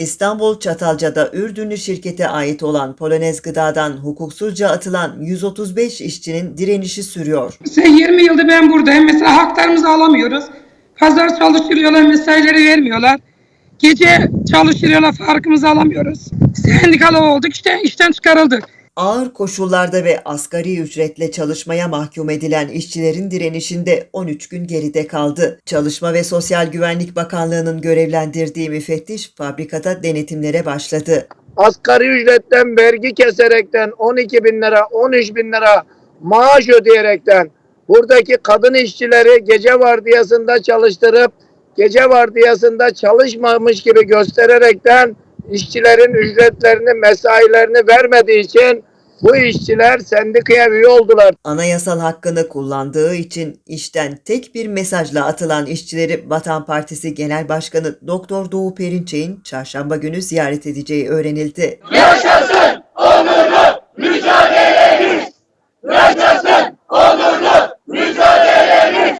İstanbul Çatalca'da Ürdünlü şirkete ait olan Polonez Gıda'dan hukuksuzca atılan 135 işçinin direnişi sürüyor. Mesela 20 yıldır ben buradayım. Mesela haklarımızı alamıyoruz. Pazar çalıştırıyorlar, mesaileri vermiyorlar. Gece çalıştırıyorlar, farkımızı alamıyoruz. Sendikalı olduk, işte işten çıkarıldık. Ağır koşullarda ve asgari ücretle çalışmaya mahkum edilen işçilerin direnişinde 13 gün geride kaldı. Çalışma ve Sosyal Güvenlik Bakanlığı'nın görevlendirdiği müfettiş fabrikada denetimlere başladı. asgari ücretten vergi keserekten 12 bin lira 13 bin lira maaş ödeyerekten buradaki kadın işçileri gece vardiyasında çalıştırıp gece vardiyasında çalışmamış gibi göstererekten işçilerin ücretlerini mesailerini vermediği için bu işçiler sendikaya üye oldular. Anayasal hakkını kullandığı için işten tek bir mesajla atılan işçileri Vatan Partisi Genel Başkanı Doktor Doğu Perinçek'in çarşamba günü ziyaret edeceği öğrenildi. Yaşasın